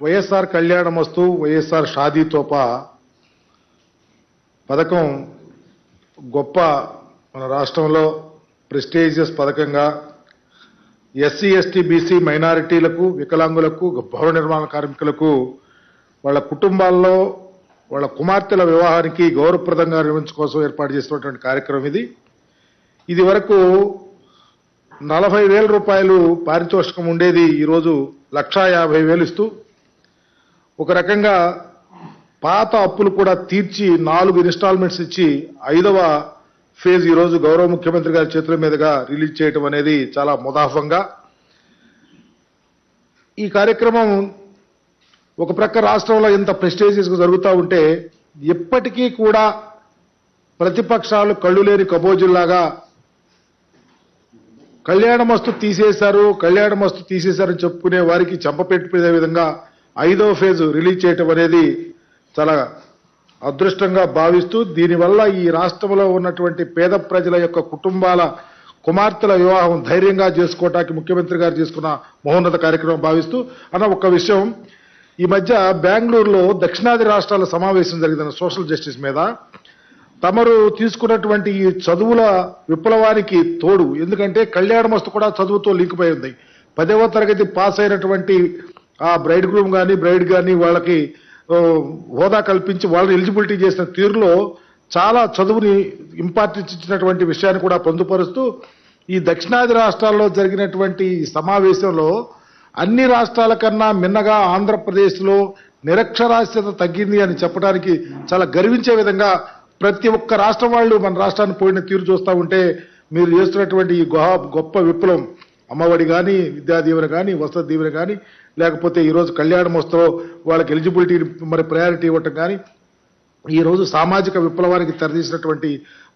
వైఎస్ఆర్ కళ్యాణమస్తు వైఎస్ఆర్ షాదీ తోపా పథకం గొప్ప మన రాష్ట్రంలో ప్రెస్టీజియస్ పథకంగా ఎస్సీ ఎస్టీ బీసీ మైనారిటీలకు వికలాంగులకు భవన నిర్మాణ కార్మికులకు వాళ్ళ కుటుంబాల్లో వాళ్ళ కుమార్తెల వివాహానికి గౌరవప్రదంగా నిర్వహించడం కోసం ఏర్పాటు చేసినటువంటి కార్యక్రమం ఇది. ఇది వరకు నలభై వేల రూపాయలు పారితోషికం ఉండేది ఈరోజు లక్షా యాభై వేలు ఇస్తూ ఒక రకంగా పాత అప్పులు కూడా తీర్చి నాలుగు ఇన్స్టాల్మెంట్స్ ఇచ్చి ఐదవ ఫేజ్ ఈరోజు గౌరవ ముఖ్యమంత్రి గారి చేతుల మీదుగా రిలీజ్ చేయటం అనేది చాలా ముదాఫంగా ఈ కార్యక్రమం ఒక ప్రక్క రాష్ట్రంలో ఇంత ప్రెస్టేజియస్గా జరుగుతూ ఉంటే ఎప్పటికీ కూడా ప్రతిపక్షాలు కళ్ళు లేని కబోజుల్లాగా కళ్యాణమస్తు తీసేశారు కళ్యాణమస్తు తీసేశారని చెప్పుకునే వారికి చెంపపెట్టుకునే విధంగా ఐదవ ఫేజ్ రిలీజ్ చేయటం అనేది చాలా అదృష్టంగా భావిస్తూ దీనివల్ల ఈ రాష్ట్రంలో ఉన్నటువంటి పేద ప్రజల యొక్క కుటుంబాల కుమార్తెల వివాహం ధైర్యంగా చేసుకోవటానికి ముఖ్యమంత్రి గారు తీసుకున్న మహోన్నత కార్యక్రమం భావిస్తూ అన్న ఒక విషయం ఈ మధ్య బెంగళూరులో దక్షిణాది రాష్ట్రాల సమావేశం జరిగిందన్న సోషల్ జస్టిస్ మీద. తమరు తీసుకున్నటువంటి ఈ చదువుల విప్లవానికి తోడు ఎందుకంటే కళ్యాణమస్తు కూడా చదువుతో లింక్ పోయి ఉంది. పదవ తరగతి పాస్ అయినటువంటి ఆ బ్రైడ్ గ్రూమ్ కానీ బ్రైడ్ కానీ వాళ్ళకి హోదా కల్పించి వాళ్ళని ఎలిజిబిలిటీ చేసిన తీరులో చాలా చదువుని ఇంపార్టెన్స్ ఇచ్చినటువంటి విషయాన్ని కూడా పొందుపరుస్తూ ఈ దక్షిణాది రాష్ట్రాల్లో జరిగినటువంటి సమావేశంలో అన్ని రాష్ట్రాల కన్నా మిన్నగా ఆంధ్రప్రదేశ్లో నిరక్షరాస్యత తగ్గింది అని చెప్పడానికి చాలా గర్వించే విధంగా ప్రతి ఒక్క రాష్ట్రం వాళ్ళు మన రాష్ట్రాన్ని పోయిన తీరు చూస్తూ ఉంటే మీరు చేస్తున్నటువంటి ఈ గొప్ప విప్లవం. అమ్మఒడి కానీ విద్యా దీవెన కానీ వసతి దీవెన కానీ లేకపోతే ఈరోజు కళ్యాణ మోస్తలో వాళ్ళకి ఎలిజిబిలిటీ మరి ప్రయారిటీ ఇవ్వటం కానీ ఈరోజు సామాజిక విప్లవానికి తెరదీసినటువంటి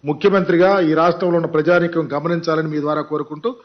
ముఖ్యమంత్రిగా ఈ రాష్ట్రంలో ఉన్న ప్రజానీకం గమనించాలని మీ ద్వారా కోరుకుంటూ